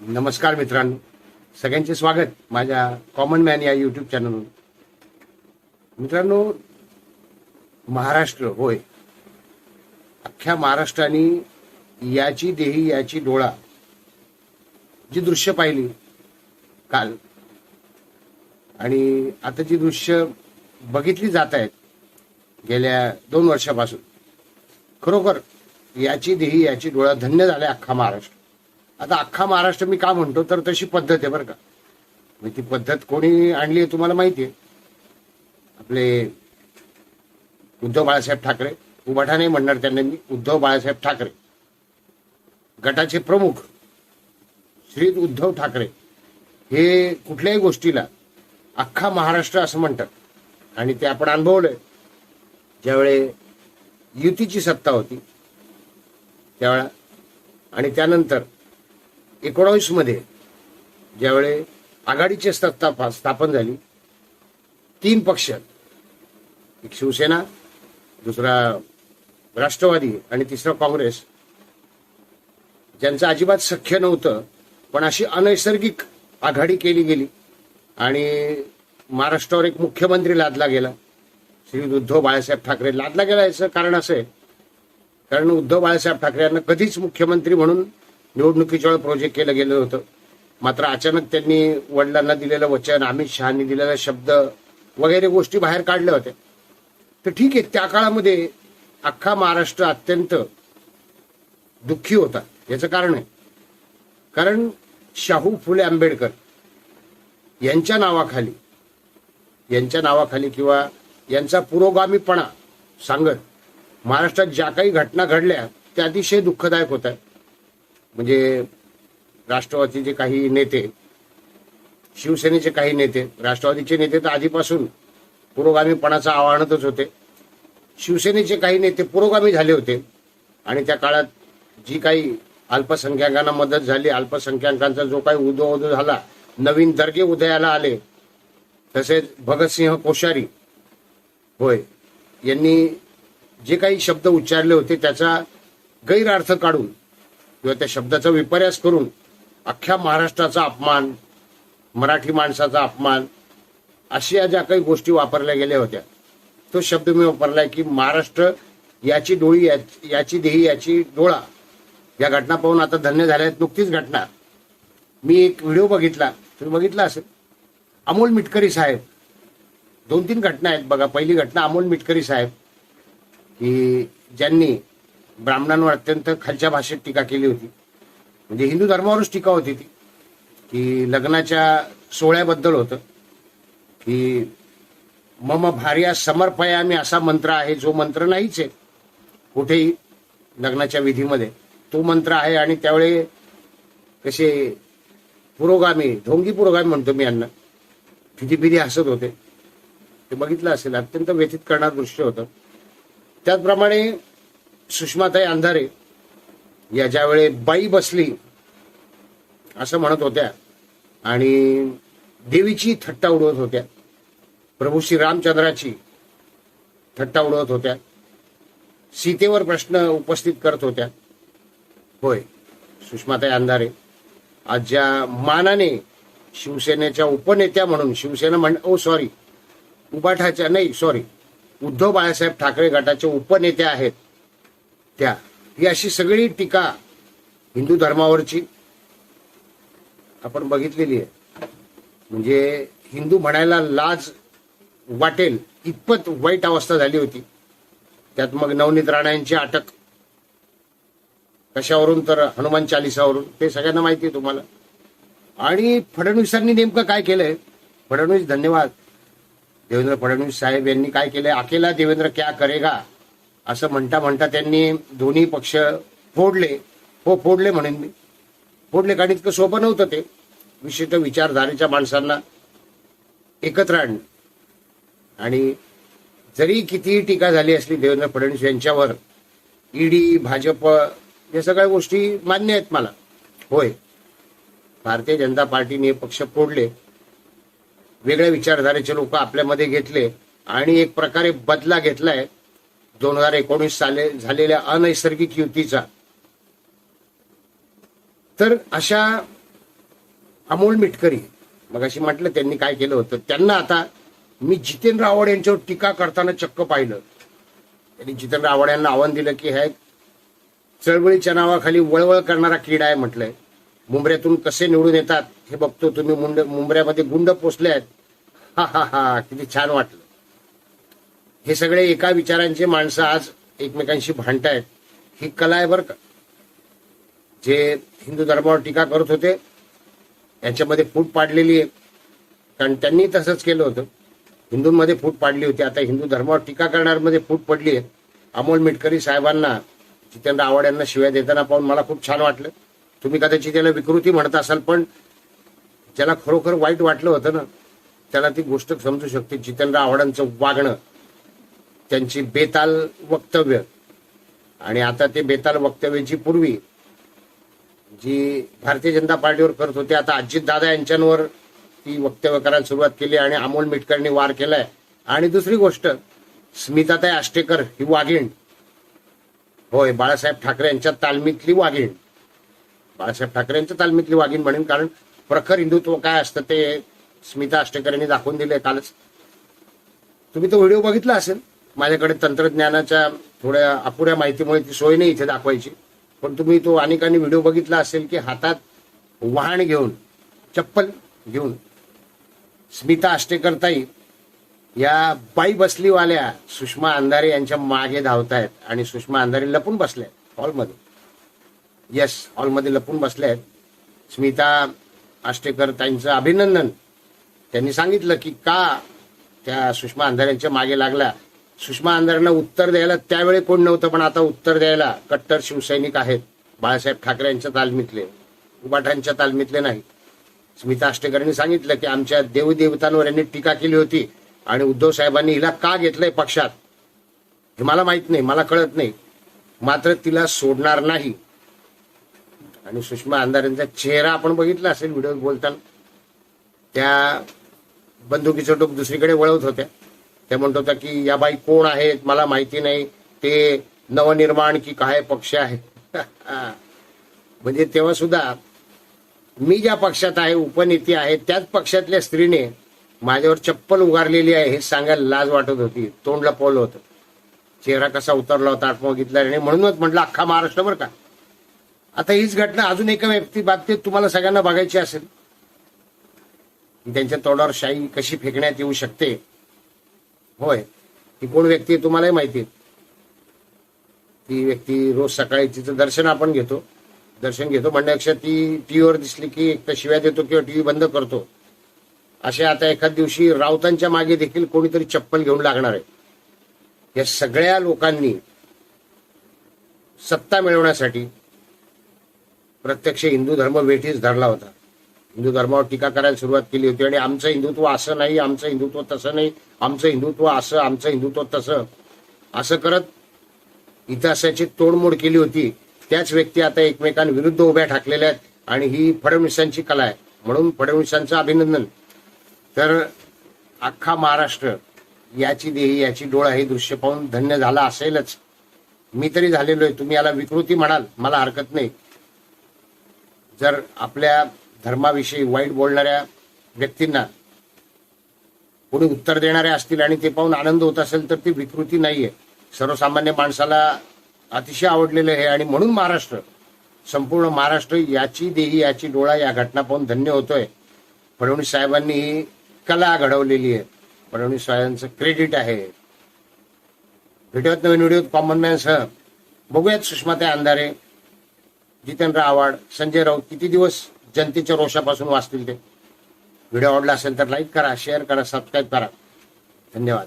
नमस्कार मित्रांनो. सगळ्यांचे स्वागत माझ्या कॉमन मॅन या युट्यूब चॅनलवर मित्रांनो महाराष्ट्र होय. अख्ख्या महाराष्ट्राने याची देही याची डोळा जी दृश्य पाहिली काल आणि आता जी दृश्य बघितली जात आहेत गेल्या दोन वर्षापासून खरोखर याची देही याची डोळा धन्य झालाय अख्खा महाराष्ट्र. आता अख्खा महाराष्ट्र मी का म्हणतो तर तशी पद्धत आहे बरं का. म्हणजे ती पद्धत कोणी आणली आहे तुम्हाला माहिती आहे. आपले उद्धव बाळासाहेब ठाकरे उभाठा नाही म्हणणार त्यांना मी उद्धव बाळासाहेब ठाकरे. गटाचे प्रमुख श्री उद्धव ठाकरे हे कुठल्याही गोष्टीला अख्खा महाराष्ट्र असं म्हणतात. आणि ते आपण अनुभवलंय. ज्यावेळे युतीची सत्ता होती त्यावेळा आणि त्यानंतर एकोणावीसमध्ये ज्यावेळे आघाडीची सत्ता स्थापन झाली तीन पक्ष एक शिवसेना दुसरा राष्ट्रवादी आणि तिसरा काँग्रेस ज्यांचं अजिबात सख्य नव्हतं पण अशी अनैसर्गिक आघाडी केली गेली आणि महाराष्ट्रावर एक मुख्यमंत्री लादला गेला. श्री उद्धव बाळासाहेब ठाकरे लादला गेला. याचं कारण असं आहे कारण उद्धव बाळासाहेब ठाकरे यांना कधीच मुख्यमंत्री म्हणून निवडणुकीच्या वेळी प्रोजेक्ट केलं गेलं होतं. मात्र अचानक त्यांनी वडिलांना दिलेलं वचन अमित शहानी दिलेला शब्द वगैरे गोष्टी बाहेर काढल्या होत्या. तर ठीक आहे त्या काळामध्ये अख्खा महाराष्ट्र अत्यंत दुःखी होता. याचं कारण आहे. कारण शाहू फुले आंबेडकर यांच्या नावाखाली यांच्या नावाखाली किंवा यांचा पुरोगामीपणा सांगत महाराष्ट्रात ज्या काही घटना घडल्या त्या अतिशय दुःखदायक होत्या. म्हणजे राष्ट्रवादीचे काही नेते शिवसेनेचे काही नेते राष्ट्रवादीचे नेते तर आधीपासून पुरोगामीपणाचं आव्हानातच होते. शिवसेनेचे काही नेते पुरोगामी झाले होते आणि त्या काळात जी काही अल्पसंख्याकांना मदत झाली अल्पसंख्याकांचा जो काही उदो उदो झाला नवीन दर्गे उदयाला आले तसेच भगतसिंह कोश्यारी होय यांनी जे काही शब्द उच्चारले होते त्याचा गैरअर्थ काढून किंवा त्या शब्दाचा विपर्यास करून अख्ख्या महाराष्ट्राचा अपमान मराठी माणसाचा अपमान अशा ज्या काही गोष्टी वापरल्या गेल्या होत्या तो शब्द मी वापरलाय की महाराष्ट्र याची डोळी याची देही याची डोळा या घटना पाहून आता धन्य झाल्या आहेत नुकतीच घटना. मी एक व्हिडिओ बघितला. तुम्ही बघितला असेल? अमोल मिटकरी साहेब. दोन तीन घटना आहेत बघा. पहिली घटना अमोल मिटकरी साहेब की ज्यांनी ब्राह्मणांवर अत्यंत खालच्या भाषेत टीका केली होती. म्हणजे हिंदू धर्मावरच टीका होती ती. की लग्नाच्या सोहळ्याबद्दल होतं. की मम भार्या समर्पयामी असा मंत्र आहे जो मंत्र नाहीच आहे कुठेही लग्नाच्या विधीमध्ये. तो मंत्र आहे आणि त्यावेळी कसे पुरोगामी ढोंगी पुरोगामी म्हणतो मी यांना. फिदी फिदी हसत होते. ते बघितलं असेल अत्यंत व्यथित करणार दृश्य होतं. त्याचप्रमाणे सुषमाताई अंधारे या ज्यावेळी बाई बसली असं म्हणत होत्या. आणि देवीची थट्टा उडवत होत्या. प्रभू श्री रामचंद्राची थट्टा उडवत होत्या. सीतेवर प्रश्न उपस्थित करत होत्या. होय सुषमाताई अंधारे. आज ज्या मानाने शिवसेनेच्या उपनेत्या म्हणून शिवसेना म्हण ओ सॉरी उबाठाच्या नाही सॉरी उद्धव बाळासाहेब ठाकरे गटाच्या उपनेत्या आहेत त्या. ही अशी सगळी टीका हिंदू धर्मावरची आपण बघितलेली आहे. म्हणजे हिंदू म्हणायला लाज वाटेल इतपत वाईट अवस्था झाली होती. त्यात मग नवनीत राणा यांची अटक. कशावरून तर हनुमान चालिसावरून ते सगळ्यांना माहिती आहे तुम्हाला. आणि फडणवीसांनी नेमकं काय केलंय? फडणवीस धन्यवाद. देवेंद्र फडणवीस साहेब यांनी काय केलंय? अकेला देवेंद्र क्या करेगा? असं म्हणता म्हणता त्यांनी दोन्ही पक्ष फोडले. हो फोडले म्हणेन मी. फोडले कारण इतकं सोपं नव्हतं ते. विशिष्ट विचारधारेच्या माणसांना एकत्र आणणे. आणि जरी कितीही टीका झाली असली देवेंद्र फडणवीस यांच्यावर ईडी भाजप या सगळ्या गोष्टी मान्य आहेत मला. होय. भारतीय जनता पार्टीने पक्ष फोडले. वेगळ्या विचारधारेचे लोक आपल्यामध्ये घेतले. आणि एक प्रकारे बदला घेतलाय. दोन हजार एकोणीस साले झालेल्या अनैसर्गिक युतीचा. तर अशा अमोल मिटकरी मग अशी म्हटलं त्यांनी काय केलं होतं त्यांना आता मी जितेंद्र आव्हाड यांच्यावर टीका करताना चक्क पाहिलं. त्यांनी जितेंद्र आव्हाड यांना आव्हान दिलं की हे चळवळीच्या नावाखाली वळवळ करणारा क्रीडा आहे म्हटलंय. मुंबऱ्यातून कसे निवडून येतात हे बघतो तुम्ही मुंड मुंबऱ्यामध्ये गुंड पोचले आहेत. हा हा हा किती छान वाटलं. हे सगळे एका विचारांचे माणसं आज एकमेकांशी भांडतायत. ही कला आहे बरं का? जे हिंदू धर्मावर टीका करत होते यांच्यामध्ये फूट पाडलेली आहे. कारण त्यांनी तसंच केलं होतं. हिंदूंमध्ये फूट पाडली होती. आता हिंदू धर्मावर टीका करणाऱ्यांमध्ये फूट पडली आहे. अमोल मिटकरी साहेबांना जितेंद्र आवड यांना शिव्या देताना पाहून मला खूप छान वाटलं. तुम्ही कदाचित त्याला विकृती म्हणत असाल पण ज्याला खरोखर वाईट वाटलं होतं ना त्याला ती गोष्ट समजू शकते. जितेंद्र आवडांचं वागणं. त्यांची बेताल वक्तव्य. आणि आता ते बेताल वक्तव्याची पूर्वी जी भारतीय जनता पार्टीवर करत होते आता अजित दादा यांच्यावर ती वक्तव्य करायला सुरुवात केली आणि अमोल मिटकरनी वार केलाय. आणि दुसरी गोष्ट स्मिताताई आष्टेकर ही वाघीण. होय बाळासाहेब ठाकरे यांच्या तालमीतली वाघीण. बाळासाहेब ठाकरे यांच्या तालमीतली वाघीण म्हणेन कारण प्रखर हिंदुत्व काय असतं ते स्मिता आष्टेकर यांनी दाखवून दिले कालच. तुम्ही तो व्हिडिओ बघितला असेल? माझ्याकडे तंत्रज्ञानाच्या थोड्या अपुऱ्या माहितीमुळे ती सोय नाही इथे दाखवायची. पण तुम्ही तो अनेकांनी व्हिडिओ बघितला असेल की हातात वाहन घेऊन चप्पल घेऊन स्मिता आष्टेकरताई या बाई बसलीवाल्या सुषमा अंधारे यांच्या मागे धावतायत आणि सुषमा अंधारे लपून बसल्या हॉलमध्ये. येस हॉलमध्ये लपून बसल्या आहेत स्मिता आष्टेकर ताईंचं अभिनंदन. त्यांनी सांगितलं की का त्या सुषमा अंधाऱ्यांच्या मागे लागल्या सुषमा अंधाऱ्यांना उत्तर द्यायला त्यावेळी कोण नव्हतं पण आता उत्तर द्यायला कट्टर शिवसैनिक आहेत. बाळासाहेब ठाकरे यांच्या तालमीतले उबाठांच्या तालमीतले नाही. स्मिता आष्टेकरांनी सांगितलं की आमच्या देवदेवतांवर यांनी टीका केली होती आणि उद्धव साहेबांनी हिला का घेतलंय पक्षात? हे मला माहीत नाही मला कळत नाही. मात्र तिला सोडणार नाही. आणि सुषमा अंधारेंचा चेहरा आपण बघितला असेल व्हिडिओ बोलताना. त्या बंदुकीचं टोक दुसरीकडे वळवत होत्या. ते म्हणत होता की या बाई कोण आहेत? मला माहिती नाही. ते नवनिर्माण की काय पक्ष आहेत म्हणजे तेव्हा सुद्धा मी ज्या पक्षात आहे उपनेती आहे त्याच पक्षातल्या स्त्रीने माझ्यावर चप्पल उगारलेली आहे हे सांगायला लाज वाटत होती. तोंड लपवलं होतं. चेहरा कसा उतरला होता आठवा घेतला आणि म्हणूनच म्हटलं अख्खा महाराष्ट्र बरं का? आता हीच घटना अजून एका व्यक्ती बाबतीत तुम्हाला सगळ्यांना बघायची असेल. त्यांच्या तोंडावर शाई कशी फेकण्यात येऊ शकते होय. ती कोण व्यक्ती आहे तुम्हालाही माहिती आहे. ती व्यक्ती रोज सकाळी तिचं दर्शन आपण घेतो. दर्शन घेतो म्हणण्यापेक्षा ती टीव्हीवर दिसली की एक तर शिव्या देतो किंवा टीव्ही बंद करतो. असे आता एखाद दिवशी राऊतांच्या मागे देखील कोणीतरी चप्पल घेऊन लागणार आहे. या सगळ्या लोकांनी सत्ता मिळवण्यासाठी प्रत्यक्ष हिंदू धर्म वेठीच धरला होता. हिंदू धर्मावर टीका करायला सुरुवात केली होती. आणि आमचं हिंदुत्व असं नाही आमचं हिंदुत्व तसं नाही आमचं हिंदुत्व असं आमचं हिंदुत्व तसं. असं करत इतिहासाची तोडमोड केली होती. त्याच व्यक्ती आता एकमेकांविरुद्ध उभ्या ठाकलेल्या आहेत आणि ही फडणवीसांची कला आहे. म्हणून फडणवीसांचं अभिनंदन. तर अख्खा महाराष्ट्र याची देही याची डोळा हे दृश्य पाहून धन्य झाला असेलच. मी तरी झालेलो आहे. तुम्ही याला विकृती म्हणाल. मला हरकत नाही. जर आपल्या धर्माविषयी वाईट बोलणाऱ्या व्यक्तींना कोणी उत्तर देणारे असतील आणि ते पाहून आनंद होत असेल तर ती विकृती नाहीये. सर्वसामान्य माणसाला अतिशय आवडलेलं आहे आणि म्हणून महाराष्ट्र संपूर्ण महाराष्ट्र याची देही याची डोळा या घटना पाहून धन्य होतोय. फडणवीस साहेबांनी ही कला घडवलेली आहे. फडणवीस साहेबांचं क्रेडिट आहे. भेटवत नवीन व्हिडिओ कॉमन मॅनसह बघूयात सुषमाताई अंधारे जितेंद्र आव्हाड संजय राऊत किती दिवस जनतेच्या रोषापासून वाचतील ते. व्हिडिओ आवडला असेल तर लाईक करा शेअर करा सबस्क्राईब करा. धन्यवाद.